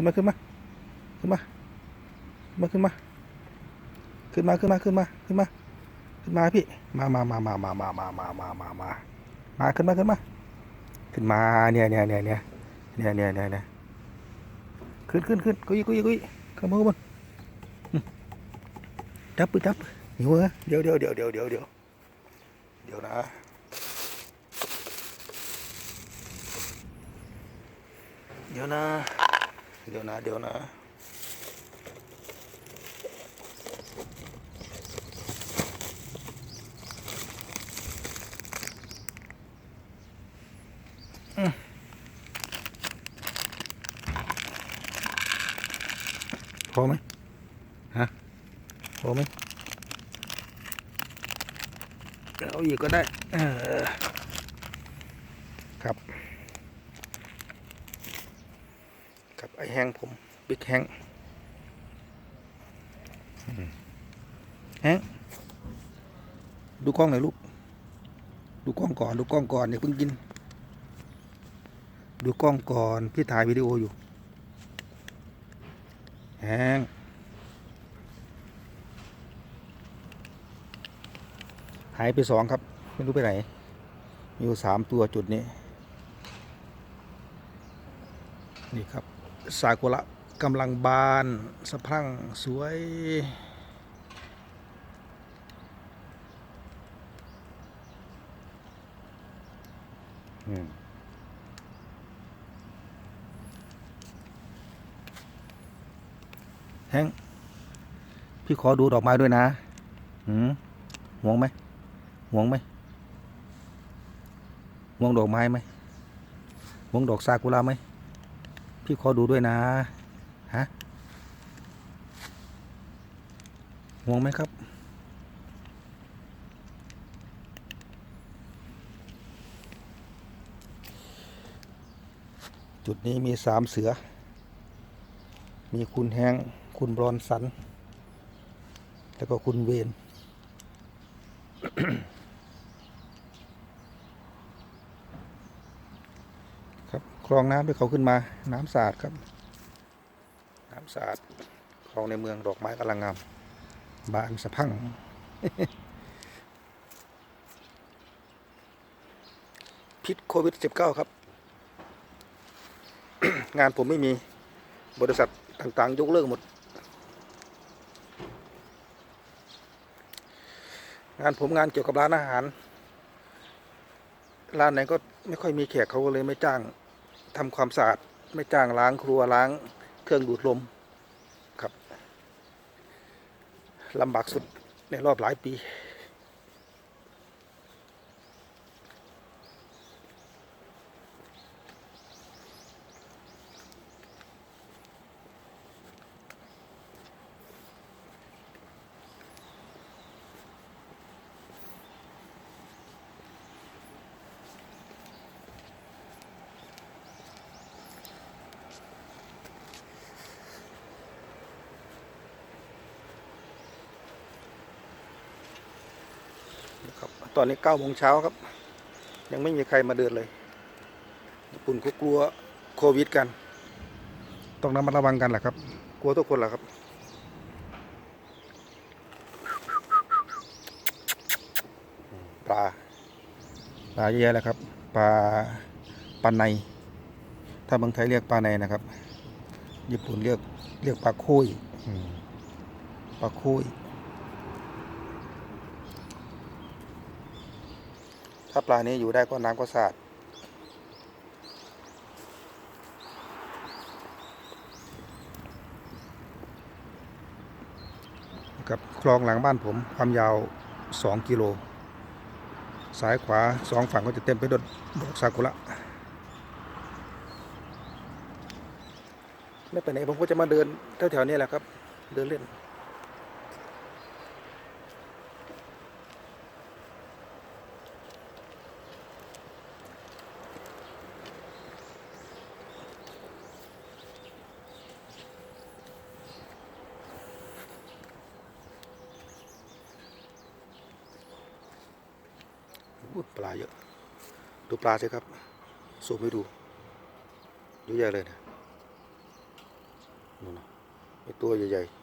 ขึ้นมาขึ้นมาขึ้นมาขึ้นมาขึ้นมาขึ้นมาขึ้นมาขึ้นมาขึ้นมาขึ้นมาพี่มามามามามามามามามามามามาขึ้นมาขึ้นมาขึ้นมาเนี่ยเนี่ยเนี่ยเนี่ยเนี่ยเนี่ยเนี่ยเนี่ยขึ้นขึ้นขึ้นกุยกุยกุยขึ้นมาข้างบนจับปืจับหิวเหรอเดี๋ยวเดี๋ยวเดี๋ยวเดี๋ยวเดี๋ยวเดี๋ยวเดี๋ยวนะเดี๋ยวนะ เดี๋ยวนะ เดี๋ยวนะ พอไหมฮะ พอไหมเอาอีกก็ได้เออครับ กับไอแห้งผมบิ๊กแห้งแห้งดูกล้องหน่อยลูก ดูกล้องก่อน ดูกล้องก่อนอย่าเพิ่งกิน ดูกล้องก่อน พี่ถ่ายวิดีโออยู่แห้งหายไปสองครับ ไม่รู้ไปไหนมีอยู่สามตัวจุดนี้ นี่ครับ ซากุระกำลังบานสะพรั่งสวยอืมแฮงพี่ขอดูดอกไม้ด้วยนะหืมห่วงไหมห่วงไหมห่วงดอกไม้ไหมห่วงดอกซากุระไหม พี่ขอดูด้วยนะ ฮะห่วงไหมครับ จุดนี้มีสามเสือ มีคุณแฮง คุณบรอนสัน แล้วก็คุณเวน ครับค ลองน้ำที่เขาขึ้นมา น้ำสะอาดครับ น้ำสะอาดคลองในเมืองดอกไม้กำลังงาม บานสะพัง พิษโควิด -19 ครับ งานผมไม่มีบริษัทต่างๆ ยกเลิกหมด งานผมงานเกี่ยวกับร้านอาหาร ร้านไหนก็ไม่ค่อยมีแขกเขาก็เลยไม่จ้าง ทำความสะอาดไม่จ้างล้างครัวล้างเครื่องดูดลมครับลำบากสุดในรอบหลายปี อนนี้เก้าโมงเช้าครับ ยังไม่มีใครมาเดินเลย ญี่ปุ่นก็กลัวโควิดกัน ต้องระมัดระวังกันแหละครับ กลัวทุกคนแหละครับ ปลา ปลาเยอะแยะแล้วครับ ปลา ปลาใน ถ้าเมืองไทยเรียกปลาในนะครับ ญี่ปุ่นเรียกเรียกปลาคุยอืมปลาคุย ถ้าปลานี้อยู่ได้ก็น้ำก็สะอาดกับคลองหลังบ้านผมความยาว 2 กิโล ซ้ายขวาสองฝั่งก็จะเต็มไปด้วยดอกซากุระไม่ไปไหนผมก็จะมาเดินแถวๆนี้แหละครับ เดินเล่น ปลาเยอะ ดูปลาสิครับสูบให้ดูเยอะแยะเลยนะนู่นนะไอตัวใหญ่ๆ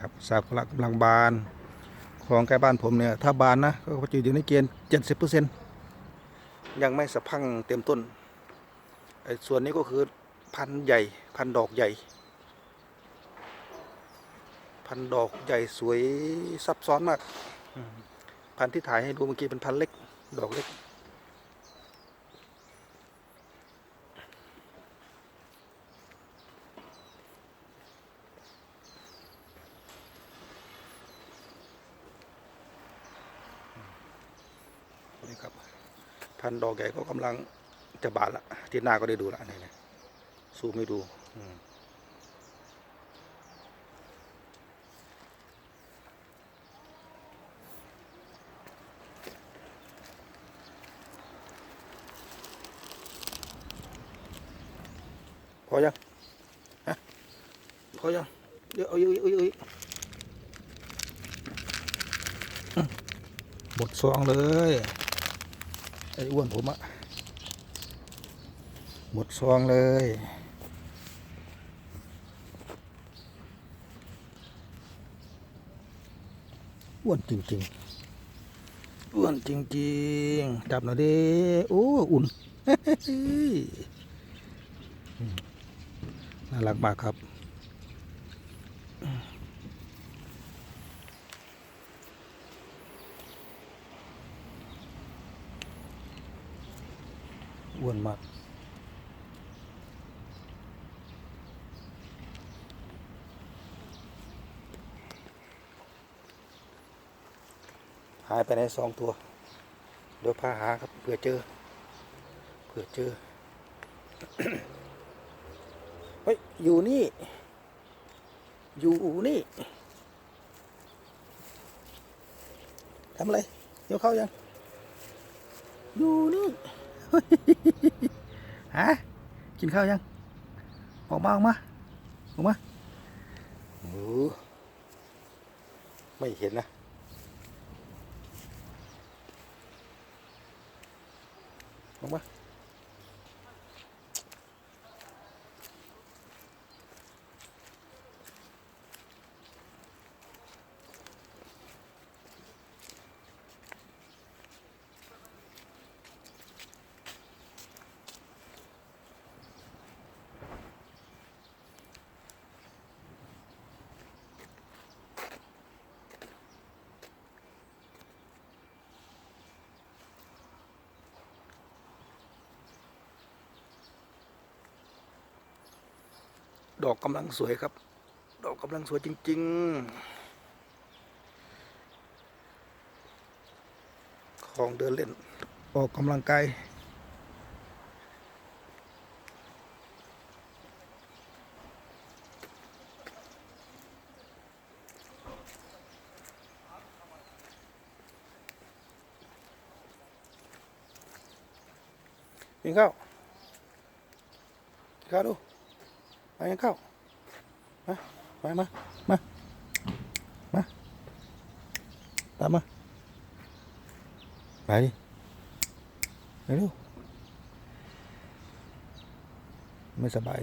ครับซากุระกำลังบานของใกล้บ้านผมเนี่ยถ้าบานนะก็จะอยู่ในเกณฑ์เจ็ดสิบเปอร์เซ็นยังไม่สะพังเต็มต้นไอ้ส่วนนี้ก็คือพันธุ์ใหญ่ พันธุ์ดอกใหญ่ พันธุ์ดอกใหญ่สวยซับซ้อนมากอืมพันธุ์ที่ถ่ายให้ดูเมื่อกี้เป็นพันธุ์เล็ก ดอกเล็ก นี่ครับ พันธุ์ดอกใหญ่ก็กำลังจะบานละที่หน้าก็ได้ดูละนี่นะซูมให้ดู อืม พอยังฮะพอยังเดี๋ยวเอาอีกเอาอีกเอาอีกอืมหมดซองเลยไอ้อ้วนผมอะหมดซองเลยอ้วนจริงๆอ้วนจริงๆ จับหน่อยดิโอ้ อุ่น น่ารักมากครับ อ้วนมากหายไปในสองตัวเดี๋ยวพาหาครับเผื่อเจอ เผื่อเจอ ฮ้ย อยู่นี่ อยู่นี่ทำอะไรเดี๋ยวเข้ายัง อยู่นี่ฮะกินข้าวยัง ออกมาออกมาออกมาโอ้ไม่เห็นนะออกมา ดอกกำลังสวยครับ ดอกกำลังสวยจริง ๆ ของเดินเล่น ออกกำลังกายกินข้าวกินข้าวดู ไปกันเข้ามาไปมามามาตามมาไปดิไปดูไม่สบาย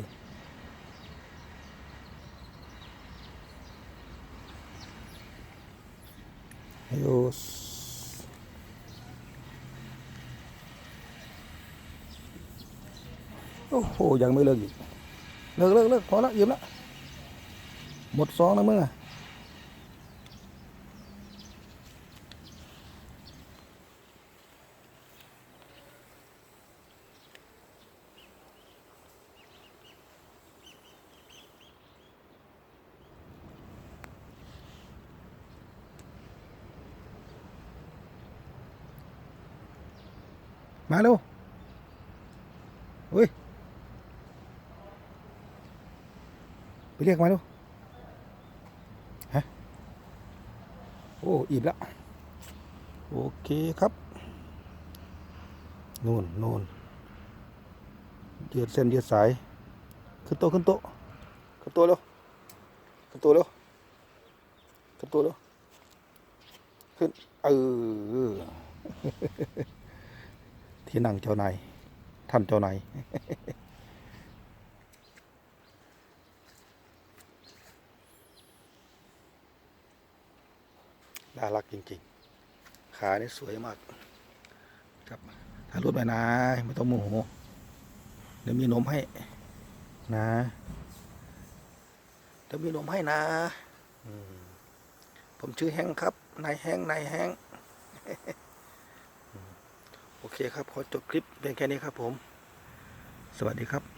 ให้ดูโอ้โห ยังไม่เลิกอีก เลิกเลิกเลิกพอละยืมละหมดซองแล้วมึงอะมาเร็วเฮ้ย ไปเรียกมาดูฮะโอ้อิ่มแล้วโอเคครับนู่นนู่นเยืดเส้นเยืดสาย ขึ้นโตขึ้นโตขึ้นโตเร็วขึ้นโตเร็วขึ้นโตเร็วขึ้นเออที่นั่งเจ้านายท่านเจ้านาย น่ารักจริงๆ ขานี่สวยมาก ครับถ่ายรูปไปนะไม่ต้องโมโหเดี๋ยวมีนมให้นะเดี๋ยวมีนมให้นะผมชื่อแฮงครับนายแฮงนายแฮงโอเคครับ ขอจบคลิปเพียงแค่นี้ครับผม สวัสดีครับ